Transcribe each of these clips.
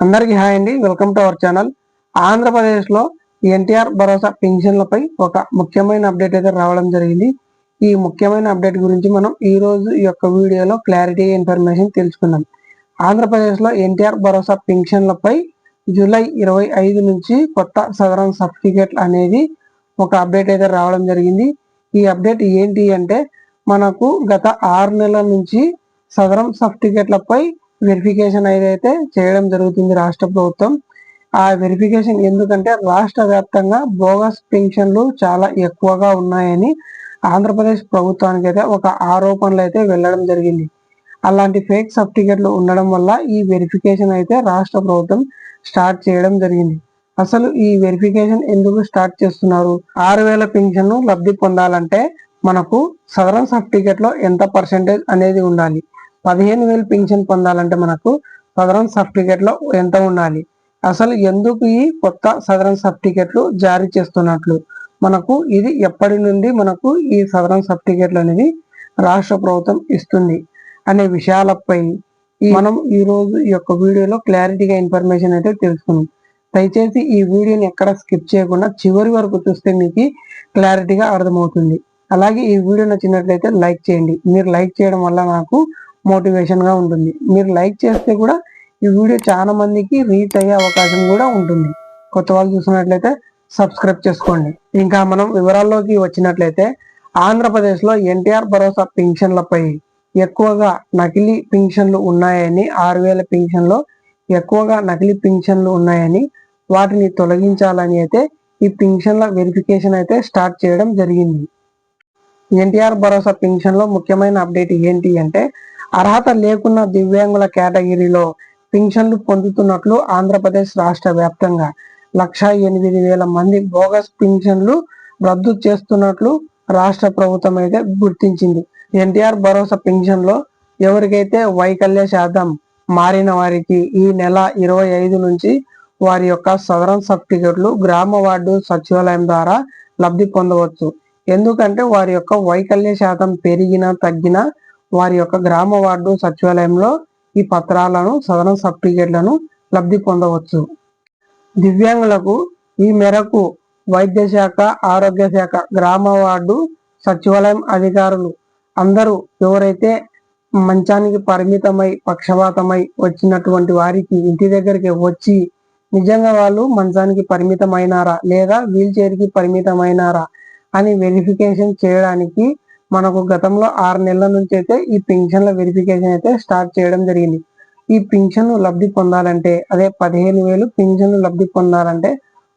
అందరికీ హాయ్ అండి. Welcome to our channel. ఆంధ్రప్రదేశ్లో ఎన్టీఆర్ భరోసా పెన్షన్లపై ఒక ముఖ్యమైన అప్డేట్ అయితే రావడం జరిగింది. ఈ ముఖ్యమైన అప్డేట్ గురించి మనం ఈ రోజు ఈ యొక్క వీడియోలో క్లారిటీ ఇన్ఫర్మేషన్ తెలుసుకుందాం. ఆంధ్రప్రదేశ్లో ఎన్టీఆర్ భరోసా పెన్షన్లపై జూలై ఇరవై ఐదు నుంచి కొత్త సదరన్ సర్టిఫికేట్ అనేది ఒక అప్డేట్ అయితే రావడం జరిగింది. ఈ అప్డేట్ ఏంటి అంటే మనకు గత ఆరు నెలల నుంచి సదరం సర్టిఫికేట్లపై వెరిఫికేషన్ ఏదైతే చేయడం జరుగుతుంది రాష్ట్ర ప్రభుత్వం ఆ వెరిఫికేషన్ ఎందుకంటే రాష్ట్ర వ్యాప్తంగా బోగస్ పెన్షన్లు చాలా ఎక్కువగా ఉన్నాయని ఆంధ్రప్రదేశ్ ప్రభుత్వానికి అయితే ఒక ఆరోపణలు అయితే వెళ్ళడం జరిగింది. అలాంటి ఫేక్ సర్టిఫికెట్లు ఉండడం వల్ల ఈ వెరిఫికేషన్ అయితే రాష్ట్ర ప్రభుత్వం స్టార్ట్ చేయడం జరిగింది. అసలు ఈ వెరిఫికేషన్ ఎందుకు స్టార్ట్ చేస్తున్నారు? ఆరు వేల పెన్షన్ లబ్ధి పొందాలంటే మనకు సదరన్ సర్టిఫికెట్లో ఎంత పర్సెంటేజ్ అనేది ఉండాలి? పదిహేను వేలు పింఛన్ పొందాలంటే మనకు సదరన్ సర్టిఫికేట్లో ఎంత ఉండాలి? అసలు ఎందుకు ఈ కొత్త సదరన్ సర్టిఫికెట్లు జారీ చేస్తున్నట్లు? మనకు ఇది ఎప్పటి నుండి మనకు ఈ సదరన్ సర్టిఫికెట్లు అనేది రాష్ట్ర ప్రభుత్వం ఇస్తుంది అనే విషయాలపై మనం ఈ రోజు ఈ యొక్క వీడియోలో క్లారిటీగా ఇన్ఫర్మేషన్ అయితే తెలుసుకున్నాం దయచేసి ఈ వీడియోని ఎక్కడ స్కిప్ చేయకుండా చివరి వరకు చూస్తే మీకు క్లారిటీగా అర్థమవుతుంది. అలాగే ఈ వీడియో నచ్చినట్లయితే లైక్ చేయండి. మీరు లైక్ చేయడం వల్ల నాకు మోటివేషన్గా ఉంటుంది. మీరు లైక్ చేస్తే కూడా ఈ వీడియో చాలా మందికి రీచ్ అయ్యే అవకాశం కూడా ఉంటుంది. కొత్త వాళ్ళు చూసినట్లయితే సబ్స్క్రైబ్ చేసుకోండి. ఇంకా మనం వివరాల్లోకి వచ్చినట్లయితే ఆంధ్రప్రదేశ్లో ఎన్టీఆర్ భరోసా పెన్షన్లపై ఎక్కువగా నకిలీ పింఛన్లు ఉన్నాయని ఆరు వేల పింఛన్లో ఎక్కువగా నకిలీ పింఛన్లు ఉన్నాయని వాటిని తొలగించాలని అయితే ఈ పింఛన్ల వెరిఫికేషన్ అయితే స్టార్ట్ చేయడం జరిగింది. ఎన్టీఆర్ భరోసా పింఛన్లో ముఖ్యమైన అప్డేట్ ఏంటి అంటే అర్హత లేకున్న దివ్యాంగుల కేటగిరీలో పింఛన్లు పొందుతున్నట్లు ఆంధ్రప్రదేశ్ రాష్ట్ర వ్యాప్తంగా లక్ష ఎనిమిది వేల మంది బోగస్ పింఛన్లు రద్దు చేస్తున్నట్లు రాష్ట్ర ప్రభుత్వం అయితే గుర్తించింది. ఎన్టీఆర్ భరోసా పింఛన్లో ఎవరికైతే వైకల్య శాతం మారిన వారికి ఈ నెల ఇరవై ఐదు నుంచి వారి యొక్క సదరన్ సర్టిఫికెట్లు గ్రామ వార్డు సచివాలయం ద్వారా లబ్ధి పొందవచ్చు. ఎందుకంటే వారి యొక్క వైకల్య శాతం పెరిగిన తగ్గిన వారి యొక్క గ్రామ వార్డు సచివాలయంలో ఈ పత్రాలను సదన సర్టిఫికేట్లను లబ్ధి పొందవచ్చు. దివ్యాంగులకు ఈ మేరకు వైద్య శాఖ ఆరోగ్య శాఖ గ్రామ వార్డు సచివాలయం అధికారులు అందరూ ఎవరైతే మంచానికి పరిమితమై పక్షపాతమై వచ్చినటువంటి వారికి ఇంటి దగ్గరికి వచ్చి నిజంగా వాళ్ళు మంచానికి పరిమితమైనారా లేదా వీల్ చైర్కి పరిమితమైనారా అని వెరిఫికేషన్ చేయడానికి మనకు గతంలో ఆరు నెలల నుంచి అయితే ఈ పెన్షన్ల వెరిఫికేషన్ అయితే స్టార్ట్ చేయడం జరిగింది. ఈ పింఛన్ లబ్ధి పొందాలంటే అదే పదిహేను వేలు పింఛను లబ్ధి పొందాలంటే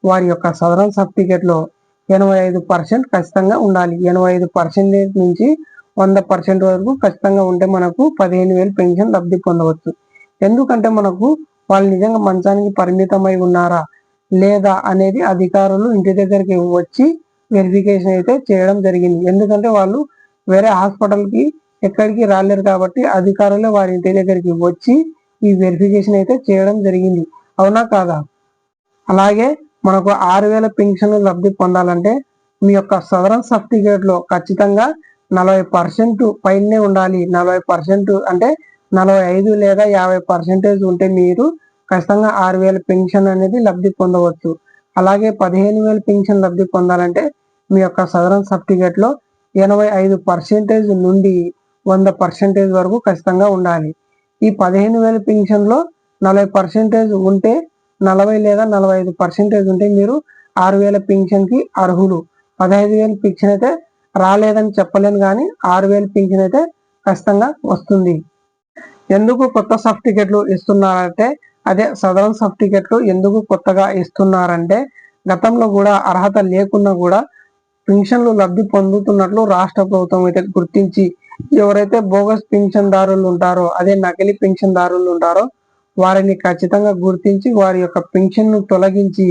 వారి యొక్క సదరన్ సర్టిఫికేట్లో ఎనభై ఐదు పర్సెంట్ ఖచ్చితంగా ఉండాలి. ఎనభై ఐదు పర్సెంటేజ్ నుంచి వంద పర్సెంట్ వరకు ఖచ్చితంగా ఉంటే మనకు పదిహేను వేలు పెన్షన్ లబ్ధి పొందవచ్చు. ఎందుకంటే మనకు వాళ్ళు నిజంగా మంచానికి పరిమితమై ఉన్నారా లేదా అనేది అధికారులు ఇంటి దగ్గరికి వచ్చి వెరిఫికేషన్ అయితే చేయడం జరిగింది. ఎందుకంటే వాళ్ళు వేరే హాస్పిటల్కి ఎక్కడికి రాలేరు కాబట్టి అధికారులు వారి ఇంటి దగ్గరికి వచ్చి ఈ వెరిఫికేషన్ అయితే చేయడం జరిగింది. అవునా కాదా? అలాగే మనకు ఆరు వేల పెన్షన్ లబ్ధి పొందాలంటే మీ యొక్క సదరన్ సర్టిఫికేట్లో ఖచ్చితంగా నలభై పర్సెంట్ పైనే ఉండాలి. నలభై పర్సెంట్ అంటే నలభై ఐదు లేదా యాభై పర్సెంటేజ్ ఉంటే మీరు ఖచ్చితంగా ఆరు వేల పెన్షన్ అనేది లబ్ధి పొందవచ్చు. అలాగే పదిహేను వేల పెన్షన్ లబ్ధి పొందాలంటే మీ యొక్క సదరన్ సర్టిఫికేట్లో ఎనభై ఐదు పర్సెంటేజ్ నుండి వంద పర్సెంటేజ్ వరకు ఖచ్చితంగా ఉండాలి. ఈ పదిహేను వేల పెన్షన్లో నలభై పర్సెంటేజ్ ఉంటే నలభై లేదా నలభై ఐదు పర్సెంటేజ్ ఉంటే మీరు ఆరు వేల పెన్షన్కి అర్హులు. పదహైదు వేల పెన్షన్ అయితే రాలేదని చెప్పలేను కానీ ఆరు వేల పెన్షన్ అయితే ఖచ్చితంగా వస్తుంది. ఎందుకు కొత్త సర్టిఫికెట్లు ఇస్తున్నారంటే అదే సదరన్ సర్టిఫికెట్లు ఎందుకు కొత్తగా ఇస్తున్నారంటే గతంలో కూడా అర్హత లేకున్నా కూడా పెన్షన్లు లబ్ధి పొందుతున్నట్లు రాష్ట్ర ప్రభుత్వం అయితే గుర్తించి ఎవరైతే బోగస్ పెన్షన్దారులు ఉంటారో అదే నకిలీ పెన్షన్దారులు ఉంటారో వారిని ఖచ్చితంగా గుర్తించి వారి యొక్క పెన్షన్ను తొలగించి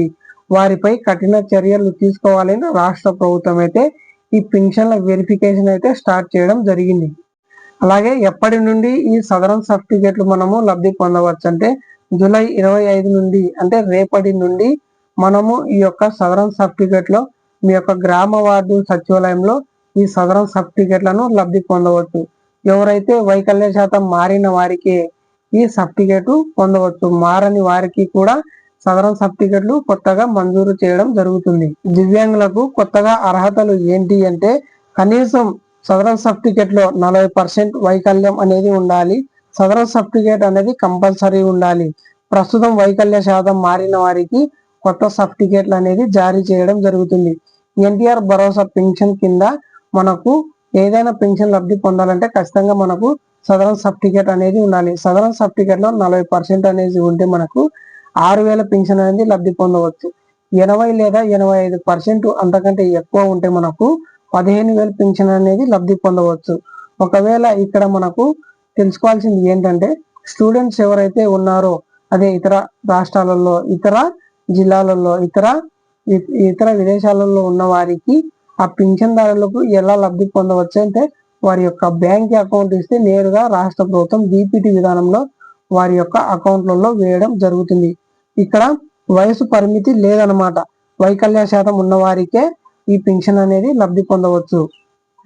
వారిపై కఠిన చర్యలు తీసుకోవాలని రాష్ట్ర ప్రభుత్వం అయితే ఈ పెన్షన్ల వెరిఫికేషన్ అయితే స్టార్ట్ చేయడం జరిగింది. అలాగే ఎప్పటి నుండి ఈ సదరన్ సర్టిఫికేట్లు మనము లబ్ధి పొందవచ్చు అంటే జూలై ఇరవై ఐదు నుండి అంటే రేపటి నుండి మనము ఈ యొక్క సదరన్ సర్టిఫికేట్లో మీ యొక్క గ్రామ వార్డు సచివాలయంలో ఈ సదరం సర్టిఫికెట్లను లబ్ధి పొందవచ్చు. ఎవరైతే వైకల్య శాతం మారిన వారికి ఈ సర్టిఫికెట్ పొందవచ్చు. మారని వారికి కూడా సదరం సర్టిఫికెట్లు కొత్తగా మంజూరు చేయడం జరుగుతుంది. దివ్యాంగులకు కొత్తగా అర్హతలు ఏంటి అంటే కనీసం సదరన్ సర్టిఫికెట్లో నలభై పర్సెంట్ వైకల్యం అనేది ఉండాలి. సదరన్ సర్టిఫికేట్ అనేది కంపల్సరీ ఉండాలి. ప్రస్తుతం వైకల్య శాతం మారిన వారికి కొత్త సర్టిఫికేట్లు అనేది జారీ చేయడం జరుగుతుంది. ఎన్టీఆర్ భరోసా పెన్షన్ కింద మనకు ఏదైనా పెన్షన్ లబ్ధి పొందాలంటే ఖచ్చితంగా మనకు సదరన్ సర్టిఫికేట్ అనేది ఉండాలి. సదరన్ సర్టిఫికేట్లో నలభై పర్సెంట్ అనేది ఉంటే మనకు ఆరు వేల పెన్షన్ అనేది లబ్ధి పొందవచ్చు. ఎనభై లేదా ఎనభై ఐదు పర్సెంట్ అంతకంటే ఎక్కువ ఉంటే మనకు పదిహేను వేల పెన్షన్ అనేది లబ్ధి పొందవచ్చు. ఒకవేళ ఇక్కడ మనకు తెలుసుకోవాల్సింది ఏంటంటే స్టూడెంట్స్ ఎవరైతే ఉన్నారో అదే ఇతర రాష్ట్రాలలో ఇతర జిల్లాలలో ఇతర ఇతర విదేశాలలో ఉన్న వారికి ఆ పింఛన్దారులకు ఎలా లబ్ధి పొందవచ్చు అంటే వారి యొక్క బ్యాంక్ అకౌంట్ ఇస్తే నేరుగా రాష్ట్ర ప్రభుత్వం డిపిటి విధానంలో వారి యొక్క అకౌంట్లలో వేయడం జరుగుతుంది. ఇక్కడ వయసు పరిమితి లేదనమాట వైకల్య శాతం ఉన్న వారికే ఈ పింఛన్ అనేది లబ్ధి పొందవచ్చు.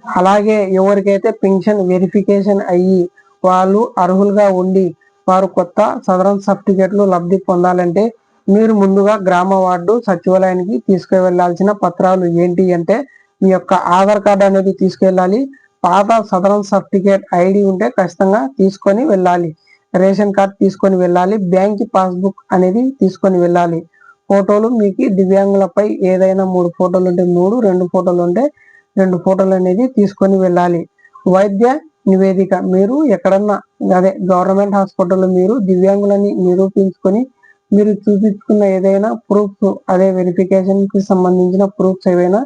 అలాగే ఎవరికైతే పింఛన్ వెరిఫికేషన్ అయ్యి వాళ్ళు అర్హులుగా ఉండి వారు కొత్త సదరన్ సర్టిఫికెట్లు లబ్ధి పొందాలంటే మీరు ముందుగా గ్రామ వార్డు సచివాలయానికి తీసుకువెళ్ళాల్సిన పత్రాలు ఏంటి అంటే మీ యొక్క ఆధార్ కార్డు అనేది తీసుకెళ్ళాలి పాత సదరన్ సర్టిఫికేట్ ఐడి ఉంటే ఖచ్చితంగా తీసుకొని వెళ్ళాలి రేషన్ కార్డ్ తీసుకొని వెళ్ళాలి బ్యాంక్ పాస్బుక్ అనేది తీసుకొని వెళ్ళాలి. ఫోటోలు మీకు దివ్యాంగులపై ఏదైనా మూడు ఫోటోలు ఉంటే మూడు రెండు ఫోటోలు ఉంటే రెండు ఫోటోలు అనేది తీసుకొని వెళ్ళాలి. వైద్య నివేదిక మీరు ఎక్కడన్నా అదే గవర్నమెంట్ హాస్పిటల్లో మీరు దివ్యాంగులని నిరూపించుకొని మీరు చూపించుకున్న ఏదైనా ప్రూఫ్స్ అదే వెరిఫికేషన్కి సంబంధించిన ప్రూఫ్స్ ఏవైనా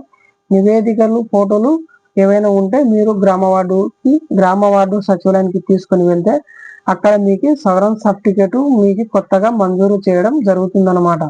నివేదికలు ఫోటోలు ఏవైనా ఉంటే మీరు గ్రామ వార్డుకి గ్రామ వార్డు సచివాలయానికి తీసుకుని వెళ్తే అక్కడ మీకు సవరణ సర్టిఫికేట్ మీకు కొత్తగా మంజూరు చేయడం జరుగుతుందన్నమాట.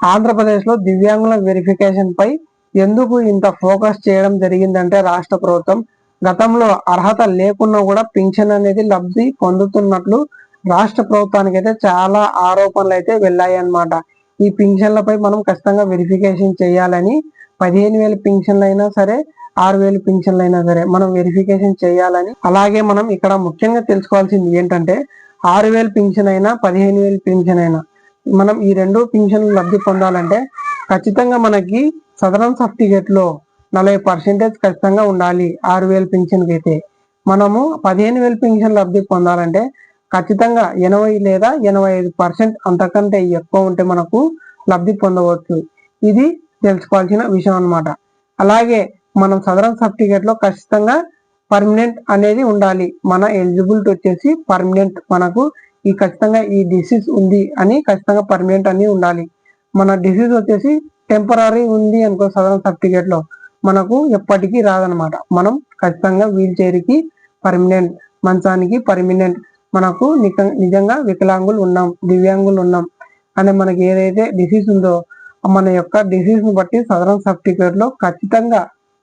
ఆంధ్రప్రదేశ్లో దివ్యాంగుల వెరిఫికేషన్ పై ఎందుకు ఇంత ఫోకస్ చేయడం జరిగిందంటే రాష్ట్ర ప్రభుత్వం గతంలో అర్హత లేకున్నా కూడా పింఛన్ అనేది లబ్ధి పొందుతున్నట్లు రాష్ట్ర ప్రభుత్వానికి అయితే చాలా ఆరోపణలు అయితే వెళ్ళాయి అనమాట ఈ పింఛన్లపై మనం ఖచ్చితంగా వెరిఫికేషన్ చేయాలని పదిహేను వేల పింఛన్లు అయినా సరే ఆరు వేలు పింఛన్లు అయినా సరే మనం వెరిఫికేషన్ చేయాలని. అలాగే మనం ఇక్కడ ముఖ్యంగా తెలుసుకోవాల్సింది ఏంటంటే ఆరు వేలు పింఛన్ అయినా పదిహేను వేలు పింఛన్ అయినా మనం ఈ రెండు పింఛన్లు లబ్ధి పొందాలంటే ఖచ్చితంగా మనకి సదరన్ సర్టిఫికేట్లో నలభై పర్సెంటేజ్ ఖచ్చితంగా ఉండాలి ఆరు వేలు పింఛన్కి అయితే మనము పదిహేను వేలు పింఛన్ లబ్ధి పొందాలంటే ఖచ్చితంగా ఎనభై లేదా ఎనభై ఐదు పర్సెంట్ అంతకంటే ఎక్కువ ఉంటే మనకు లబ్ధి పొందవచ్చు. ఇది తెలుసుకోవాల్సిన విషయం అన్నమాట. అలాగే మనం సదరన్ సర్టిఫికేట్లో ఖచ్చితంగా పర్మనెంట్ అనేది ఉండాలి. మన ఎలిజిబిలిటీ వచ్చేసి పర్మనెంట్ మనకు ఈ ఖచ్చితంగా ఈ డిసీజ్ ఉంది అని ఖచ్చితంగా పర్మనెంట్ అని ఉండాలి. మన డిసీజ్ వచ్చేసి టెంపరీ ఉంది అనుకో సదరన్ సర్టిఫికేట్లో మనకు ఎప్పటికీ రాదనమాట మనం ఖచ్చితంగా వీల్ చైర్కి పర్మనెంట్ మంచానికి పర్మనెంట్ మనకు నిజంగా వికలాంగులు ఉన్నాం దివ్యాంగులు ఉన్నాం. అని మనకి ఏదైతే డిసీజ్ ఉందో మన యొక్క డిసీజ్ను బట్టి సదరన్ సర్టిఫికేట్లో ఖచ్చితంగా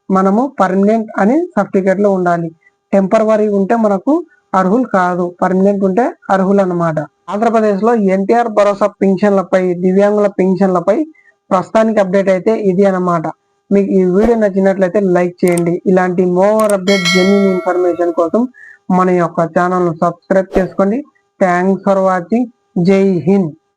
మనము పర్మనెంట్ అని సర్టిఫికేట్లో ఉండాలి. టెంపరవరీ ఉంటే మనకు అర్హులు కాదు. పర్మనెంట్ ఉంటే అర్హులు అనమాట ఆంధ్రప్రదేశ్లో ఎన్టీఆర్ భరోసా పింఛన్లపై దివ్యాంగుల పింఛన్లపై ప్రస్తుతానికి అప్డేట్ అయితే ఇది అనమాట మీకు ఈ వీడియో నచ్చినట్లయితే లైక్ చేయండి. ఇలాంటి మోర్ అప్డేట్ జెన్యున్ ఇన్ఫర్మేషన్ కోసం మన యొక్క ఛానల్ను సబ్స్క్రైబ్ చేసుకోండి. థ్యాంక్స్ ఫర్ వాచింగ్ జై హింద్